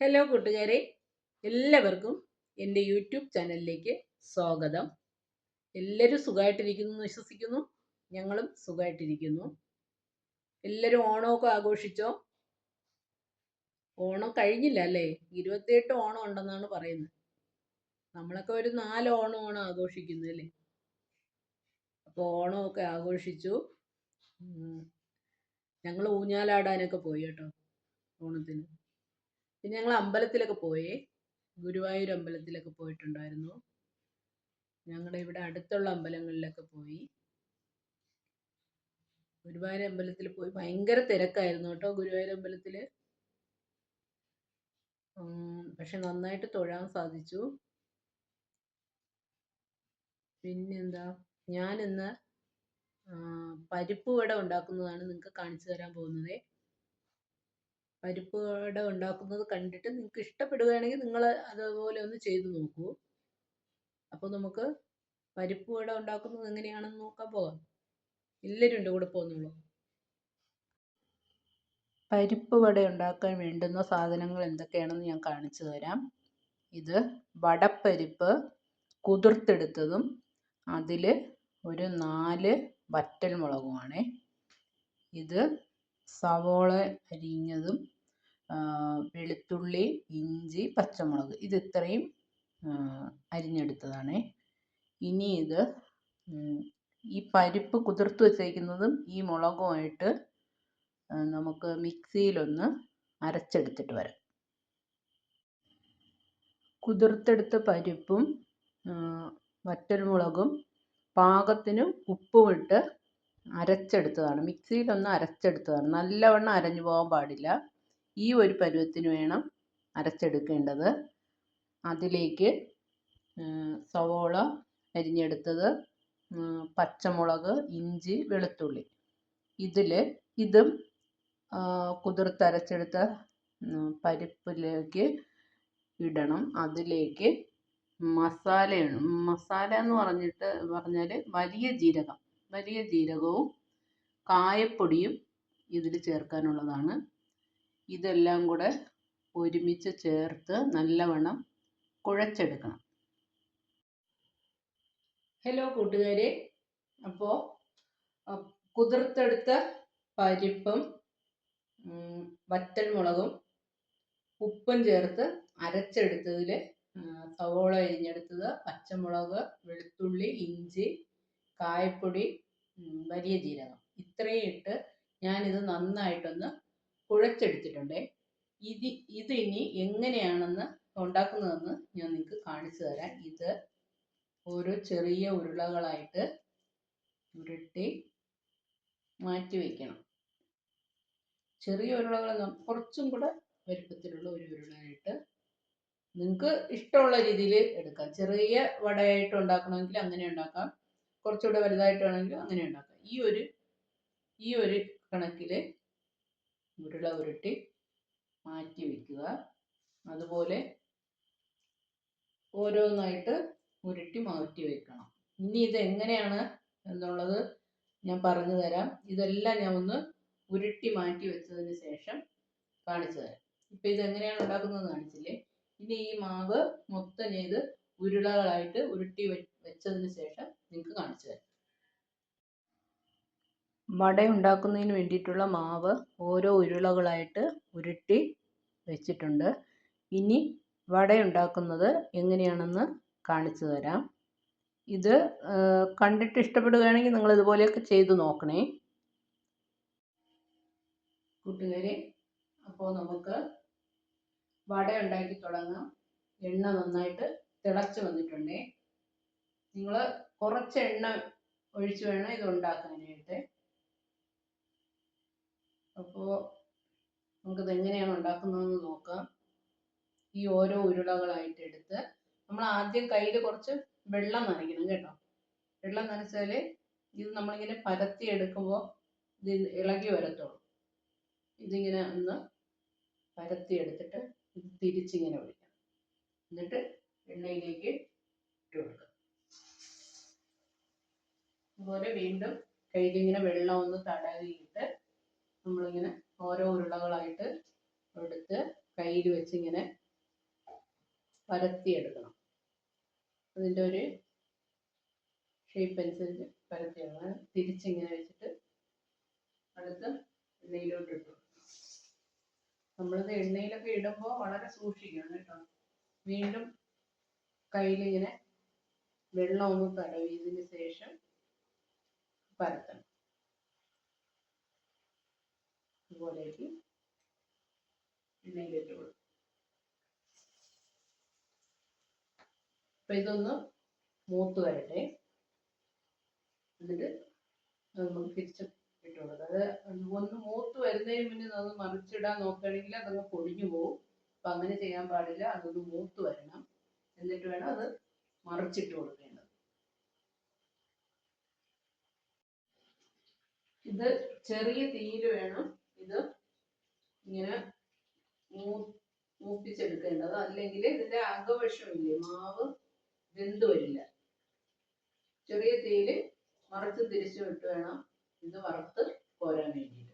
Hello കൂട്ടുകാരെ. എല്ലാവർക്കും എന്റെ യൂട്യൂബ് ചാനലിലേക്ക് സ്വാഗതം. എല്ലാവരും സുഖമായിട്ടിരിക്കുന്നു എന്ന് വിശ്വസിക്കുന്നു. ഞങ്ങളും സുഖമായിട്ടിരിക്കുന്നു. എല്ലാവരും ഓണമൊക്കെ ആഘോഷിച്ചോ? ഓണം കഴിഞ്ഞില്ല അല്ലേ? ഇരുപത്തിയെട്ട് ഓണം ഉണ്ടെന്നാണ് പറയുന്നത്. നമ്മളൊക്കെ ഒരു നാല് ഓണമാണ് ആഘോഷിക്കുന്നത് അല്ലേ? അപ്പോൾ ഓണമൊക്കെ ആഘോഷിച്ചു. ഞങ്ങൾ ഊഞ്ഞാലാടാനൊക്കെ പോയി കേട്ടോ ഓണത്തിന്. പിന്നെ ഞങ്ങൾ അമ്പലത്തിലൊക്കെ പോയി. ഗുരുവായൂർ അമ്പലത്തിലൊക്കെ പോയിട്ടുണ്ടായിരുന്നു. ഞങ്ങളുടെ ഇവിടെ അടുത്തുള്ള അമ്പലങ്ങളിലൊക്കെ പോയി. ഗുരുവായൂർ അമ്പലത്തിൽ പോയി. ഭയങ്കര തിരക്കായിരുന്നു കേട്ടോ ഗുരുവായൂർ അമ്പലത്തിൽ പക്ഷെ നന്നായിട്ട് തൊഴാൻ സാധിച്ചു. പിന്നെന്താ? ഞാനിന്ന് പരിപ്പ് വട ഉണ്ടാക്കുന്നതാണ് നിങ്ങൾക്ക് കാണിച്ചു തരാൻ പോകുന്നത്. പരിപ്പ് വട ഉണ്ടാക്കുന്നത് കണ്ടിട്ട് നിങ്ങൾക്ക് ഇഷ്ടപ്പെടുകയാണെങ്കിൽ നിങ്ങൾ അതുപോലെ ഒന്ന് ചെയ്തു നോക്കൂ. അപ്പോൾ നമുക്ക് പരിപ്പ് വട ഉണ്ടാക്കുന്നത് എങ്ങനെയാണെന്ന് നോക്കാൻ പോകാം. എല്ലാവരും എന്റെ കൂടെ പോകുന്നുള്ളൂ പരിപ്പ് വട ഉണ്ടാക്കാൻ വേണ്ടുന്ന സാധനങ്ങൾ എന്തൊക്കെയാണെന്ന് ഞാൻ കാണിച്ചു തരാം. ഇത് വടപ്പരിപ്പ് കുതിർത്തെടുത്തതും അതിൽ ഒരു നാല് വറ്റൽ മുളകുമാണേ ഇത് സവോള അരിഞ്ഞതും വെളുത്തുള്ളി ഇഞ്ചി പച്ചമുളക് ഇത് ഇത്രയും അരിഞ്ഞെടുത്തതാണ്. ഇനി ഇത് ഈ പരിപ്പ് കുതിർത്ത് വെച്ചേക്കുന്നതും ഈ മുളകുമായിട്ട് നമുക്ക് മിക്സിയിലൊന്ന് അരച്ചെടുത്തിട്ട് വരാം. കുതിർത്തെടുത്ത പരിപ്പും വറ്റൽമുളകും പാകത്തിന് ഉപ്പും ഇട്ട് അരച്ചെടുത്തതാണ്. മിക്സിയിലൊന്ന് അരച്ചെടുത്തതാണ്. നല്ലവണ്ണം അരഞ്ഞു പോകാൻ പാടില്ല. ഈ ഒരു പരുവത്തിന് വേണം അരച്ചെടുക്കേണ്ടത്. അതിലേക്ക് സവോള അരിഞ്ഞെടുത്തത് പച്ചമുളക് ഇഞ്ചി വെളുത്തുള്ളി. ഇതിൽ ഇതും കുതിർത്തരച്ചെടുത്ത പരിപ്പിലേക്ക് ഇടണം. അതിലേക്ക് മസാലയാണ്. മസാല എന്ന് പറഞ്ഞിട്ട് പറഞ്ഞാൽ വലിയ ജീരകം. വലിയ ജീരകവും കായപ്പൊടിയും ഇതിൽ ചേർക്കാനുള്ളതാണ്. ഇതെല്ലാം കൂടെ ഒരുമിച്ച് ചേർത്ത് നല്ലവണ്ണം കുഴച്ചെടുക്കണം. ഹലോ കൂട്ടുകാരെ. അപ്പോൾ കുതിർത്തെടുത്ത പരിപ്പും വറ്റൽമുളകും ഉപ്പും ചേർത്ത് അരച്ചെടുത്തതിൽ സവോള അരിഞ്ഞെടുത്തത് പച്ചമുളക് വെളുത്തുള്ളി ഇഞ്ചി കായപ്പൊടി വലിയ ജീരകം. ഇത്രയും ഇട്ട് ഞാനിത് നന്നായിട്ടൊന്ന് കുഴച്ചെടുത്തിട്ടുണ്ട്. ഇത് ഇതിനി എങ്ങനെയാണെന്ന് ഉണ്ടാക്കുന്നതെന്ന് ഞാൻ നിങ്ങൾക്ക് കാണിച്ചു തരാം. ഇത് ഓരോ ചെറിയ ഉരുളകളായിട്ട് ഉരുട്ടി മാറ്റി വയ്ക്കണം ചെറിയ ഉരുളകൾ കുറച്ചും കൂടെ വലുപ്പത്തിലുള്ള ഒരു ഉരുളയായിട്ട് നിങ്ങൾക്ക് ഇഷ്ടമുള്ള രീതിയിൽ എടുക്കാം. ചെറിയ വടയായിട്ട് ഉണ്ടാക്കണമെങ്കിൽ അങ്ങനെ ഉണ്ടാക്കാം. കുറച്ചുകൂടെ വലുതായിട്ട് വേണമെങ്കിലും അങ്ങനെ ഉണ്ടാക്കാം. ഈ ഒരു ഈ ഒരു കണക്കിൽ ഉരുള ഉരുട്ടി മാറ്റി വയ്ക്കുക അതുപോലെ ഓരോന്നായിട്ട് ഉരുട്ടി മാറ്റി വെക്കണം. ഇനി ഇത് എങ്ങനെയാണ് എന്നുള്ളത് ഞാൻ പറഞ്ഞു തരാം. ഇതെല്ലാം ഞാൻ ഒന്ന് ഉരുട്ടി മാറ്റി വെച്ചതിന് ശേഷം കാണിച്ചു തരാം. ഇപ്പം ഇത് എങ്ങനെയാണ് ഉണ്ടാക്കുന്നത് കാണിച്ചില്ലേ? ഇനി ഈ മാവ് മൊത്തം ചെയ്ത് ഉരുളകളായിട്ട് ഉരുട്ടി വെച്ചതിന് ശേഷം നിങ്ങൾക്ക് കാണിച്ചു തരാം. വട ഉണ്ടാക്കുന്നതിന് വേണ്ടിയിട്ടുള്ള മാവ് ഓരോ ഉരുളകളായിട്ട് ഉരുട്ടി വെച്ചിട്ടുണ്ട്. ഇനി വട ഉണ്ടാക്കുന്നത് എങ്ങനെയാണെന്ന് കാണിച്ചു തരാം. ഇത് കണ്ടിട്ട് ഇഷ്ടപ്പെടുകയാണെങ്കിൽ നിങ്ങൾ ഇതുപോലെയൊക്കെ ചെയ്തു നോക്കണേ. കൂട്ടുകാരെ അപ്പോൾ നമുക്ക് വട ഉണ്ടാക്കി തുടങ്ങാം. എണ്ണ നന്നായിട്ട് തിളച്ച് വന്നിട്ടുണ്ടേ. നിങ്ങൾ കുറച്ച് എണ്ണ ഒഴിച്ച് വേണം ഇത് ഉണ്ടാക്കാനായിട്ട് അപ്പോൾ നമുക്കിത് എങ്ങനെയാണ് ഉണ്ടാക്കുന്നതെന്ന് നോക്കാം. ഈ ഓരോ ഉരുളകളായിട്ട് എടുത്ത് നമ്മൾ ആദ്യം കയ്യിൽ കുറച്ച് വെള്ളം നനയ്ക്കണം കേട്ടോ. വെള്ളം നനച്ചാൽ ഇത് നമ്മളിങ്ങനെ പരത്തി എടുക്കുമ്പോൾ ഇത് ഇളകി വരത്തുള്ളൂ. ഇതിങ്ങനെ ഒന്ന് പരത്തി എടുത്തിട്ട് ഇത് തിരിച്ചിങ്ങനെ ഒഴിക്കണം. എന്നിട്ട് എണ്ണയിലേക്ക് ഇട്ട് കൊടുക്കുക. അതുപോലെ വീണ്ടും കയ്യിലിങ്ങനെ വെള്ളം ഒന്ന് തടവിയിട്ട് നമ്മളിങ്ങനെ ഓരോ ഉരുളകളായിട്ട് എടുത്ത് കയ്യിൽ വെച്ചിങ്ങനെ പരത്തിയെടുക്കണം. അതിന്റെ ഒരു ഷേപ്പ് അനുസരിച്ച് പരത്തിയെടുക്കണം. തിരിച്ചിങ്ങനെ വെച്ചിട്ട് അടുത്ത് എണ്ണയിലോട്ട് ഇട്ടു. നമ്മളിത് എണ്ണയിലൊക്കെ ഇടുമ്പോൾ വളരെ സൂക്ഷിക്കണം കേട്ടോ. വീണ്ടും കയ്യിലിങ്ങനെ വെള്ളം ഒന്ന് തടവിയതിന് ശേഷം പരത്തണം. ഇതുപോലേക്ക് എണ്ണയിലിട്ട് കൊടുക്കും. അപ്പൊ ഇതൊന്ന് മൂത്ത് വരട്ടെ. എന്നിട്ട് നമുക്ക് തിരിച്ച് ഇട്ട് കൊടുക്കാം. ഒന്ന് മൂത്ത് വരുന്നതിന് മുന്നേ അത് മറിച്ചിടാൻ നോക്കുകയാണെങ്കിൽ അതങ്ങ് പൊടിഞ്ഞു പോകും അപ്പൊ അങ്ങനെ ചെയ്യാൻ പാടില്ല. അതൊന്ന് മൂത്ത് വരണം. എന്നിട്ട് വേണം അത് മറിച്ചിട്ട് കൊടുക്കേണ്ടത് ഇത് ചെറിയ തീയിൽ വേണം ഇത് ഇങ്ങനെ മൂപ്പിച്ചെടുക്കേണ്ടത്. അല്ലെങ്കിൽ ഇതിന്റെ അകവശമില്ലേ മാവ് വെന്ത് വരില്ല. ചെറിയ തീയിൽ മറച്ച് തിരിച്ചു വിട്ട് വേണം ഇത് വറുത്ത് കോരാൻ വേണ്ടിയിട്ട്.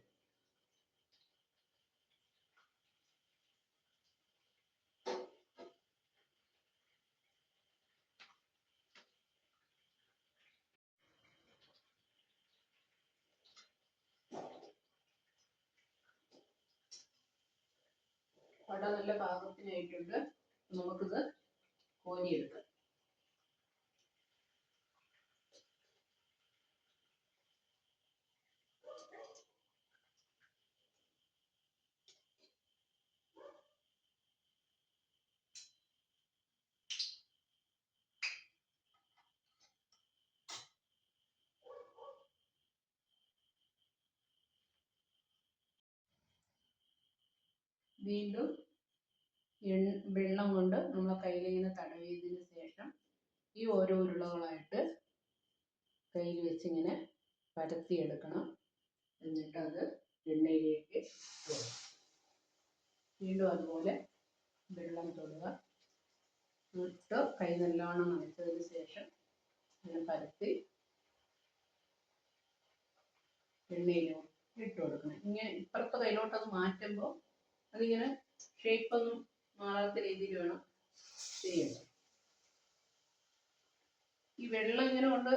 വട നല്ല പാകത്തിനായിട്ടുണ്ട്. നമുക്കിത് കോരിയെടുക്കാം. വീണ്ടും വെള്ളം കൊണ്ട് നമ്മളെ കയ്യിലിങ്ങനെ തടവിയതിന് ശേഷം ഈ ഓരോ ഉരുളകളായിട്ട് കയ്യിൽ വെച്ചിങ്ങനെ പരത്തിയെടുക്കണം. എന്നിട്ട് അത് എണ്ണയിലേക്ക്. വീണ്ടും അതുപോലെ വെള്ളം തൊടുക. ഇട്ട് കൈ നല്ലോണം നനച്ചതിന് ശേഷം ഇങ്ങനെ പരത്തി എണ്ണയിലോ ഇട്ട് കൊടുക്കണം. ഇങ്ങനെ ഇപ്പുറത്തെ കയ്യിലോട്ട് അത് മാറ്റുമ്പോൾ അതിങ്ങനെ ഷേപ്പ് ഒന്നും മാറാത്ത രീതിയിൽ വേണം ചെയ്യേണ്ടത് ഈ വെള്ളം ഇങ്ങനെ കൊണ്ട്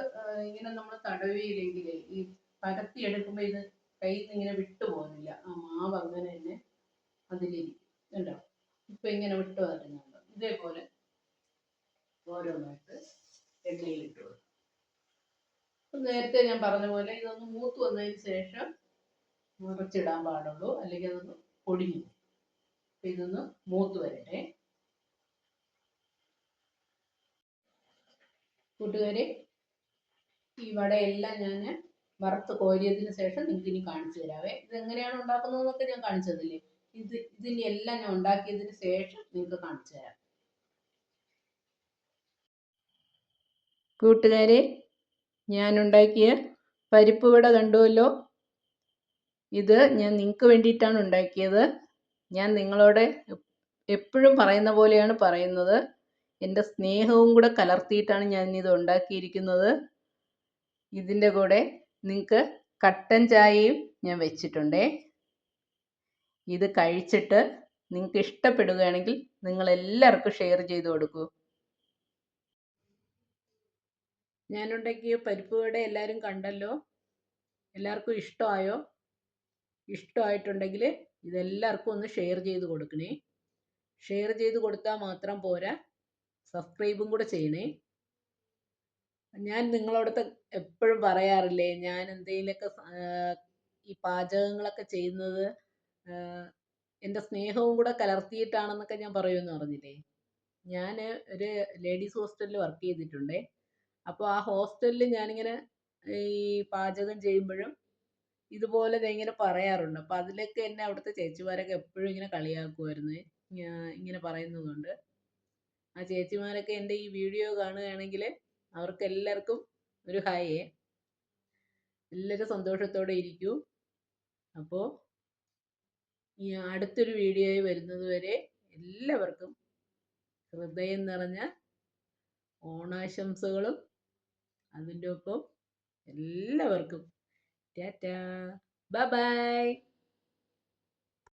ഇങ്ങനെ നമ്മൾ തടവിയില്ലെങ്കിൽ ഈ പരത്തി എടുക്കുമ്പോൾ ഇത് കയ്യിൽ നിന്ന് ഇങ്ങനെ വിട്ടു പോകുന്നില്ല. ആ മാവ് അങ്ങനെ തന്നെ അതിലിരിക്കും. കണ്ടോ? ഇപ്പൊ ഇങ്ങനെ വിട്ടു വരുന്നുണ്ട് ഇതേപോലെ ഓരോന്നായിട്ട് എണ്ണയിലിട്ട് കൊടുക്കും. അപ്പൊ നേരത്തെ ഞാൻ പറഞ്ഞ പോലെ ഇതൊന്ന് മൂത്ത് വന്നതിന് ശേഷം മുറിച്ചിടാൻ പാടുള്ളൂ. അല്ലെങ്കിൽ അതൊന്ന് പൊടിഞ്ഞു ഇതൊന്ന് മൂത്ത് വരട്ടെ. കൂട്ടുകാരെ ഈ വടയെല്ലാം ഞാൻ വറുത്ത് കോരിയതിന് ശേഷം നിങ്ങൾക്ക് ഇനി കാണിച്ചു തരാവേ. ഇത് എങ്ങനെയാണ് ഉണ്ടാക്കുന്നതെന്നൊക്കെ ഞാൻ കാണിച്ചു തന്നില്ലേ? ഇത് ഇതിന്റെ എല്ലാം ഞാൻ ഉണ്ടാക്കിയതിന് ശേഷം നിങ്ങൾക്ക് കാണിച്ചു തരാം. കൂട്ടുകാരെ ഞാൻ ഉണ്ടാക്കിയ പരിപ്പ് വട കണ്ടുവല്ലോ? ഇത് ഞാൻ നിങ്ങൾക്ക് വേണ്ടിയിട്ടാണ് ഉണ്ടാക്കിയത്. ഞാൻ നിങ്ങളോട് എപ്പോഴും പറയുന്ന പോലെയാണ് പറയുന്നത്. എന്റെ സ്നേഹവും കൂടെ കലർത്തിയിട്ടാണ് ഞാൻ ഇത് ഉണ്ടാക്കിയിരിക്കുന്നത്. ഇതിന്റെ കൂടെ നിങ്ങൾക്ക് കട്ടൻ ചായയും ഞാൻ വെച്ചിട്ടുണ്ടേ. ഇത് കഴിച്ചിട്ട് നിങ്ങൾക്ക് ഇഷ്ടപ്പെടുകയാണെങ്കിൽ നിങ്ങൾ എല്ലാവർക്കും ഷെയർ ചെയ്ത് കൊടുക്കൂ. ഞാനുണ്ടാക്കിയ പരിപ്പ് വട എല്ലാവരും കണ്ടല്ലോ. എല്ലാവർക്കും ഇഷ്ടമായോ? ഇഷ്ടമായിട്ടുണ്ടെങ്കിൽ ഇതെല്ലാവർക്കും ഒന്ന് ഷെയർ ചെയ്ത് കൊടുക്കണേ. ഷെയർ ചെയ്ത് കൊടുത്താൽ മാത്രം പോരാ. സബ്സ്ക്രൈബും കൂടെ ചെയ്യണേ. ഞാൻ നിങ്ങളോടത്ത് എപ്പോഴും പറയാറില്ലേ ഞാൻ എന്തെങ്കിലുമൊക്കെ ഈ പാചകങ്ങളൊക്കെ ചെയ്യുന്നത് എന്റെ സ്നേഹവും കൂടെ കലർത്തിയിട്ടാണെന്നൊക്കെ ഞാൻ പറയുമെന്ന് പറഞ്ഞില്ലേ? ഞാൻ ഒരു ലേഡീസ് ഹോസ്റ്റലിൽ വർക്ക് ചെയ്തിട്ടുണ്ടേ. അപ്പോൾ ആ ഹോസ്റ്റലിൽ ഞാനിങ്ങനെ ഈ പാചകം ചെയ്യുമ്പോഴും ഇതുപോലെ ദേ ഇങ്ങനെ പറയാറുണ്ട്. അപ്പൊ അതിലൊക്കെ എന്നെ അവിടുത്തെ ചേച്ചിമാരൊക്കെ എപ്പോഴും ഇങ്ങനെ കളിയാക്കുമായിരുന്നു ഇങ്ങനെ പറയുന്നതുകൊണ്ട്. ആ ചേച്ചിമാരൊക്കെ എന്റെ ഈ വീഡിയോ കാണുകയാണെങ്കിൽ അവർക്ക് എല്ലാവർക്കും ഒരു ഹായ്. എല്ലാവരും സന്തോഷത്തോടെ ഇരിക്കൂ. അപ്പോൾ ഈ അടുത്തൊരു വീഡിയോയിൽ വരുന്നത് വരെ എല്ലാവർക്കും ഹൃദയം നിറഞ്ഞ ഓണാശംസകളും. അതിന്റെ ഒപ്പം എല്ലാവർക്കും ടാറ്റാ ബൈ ബൈ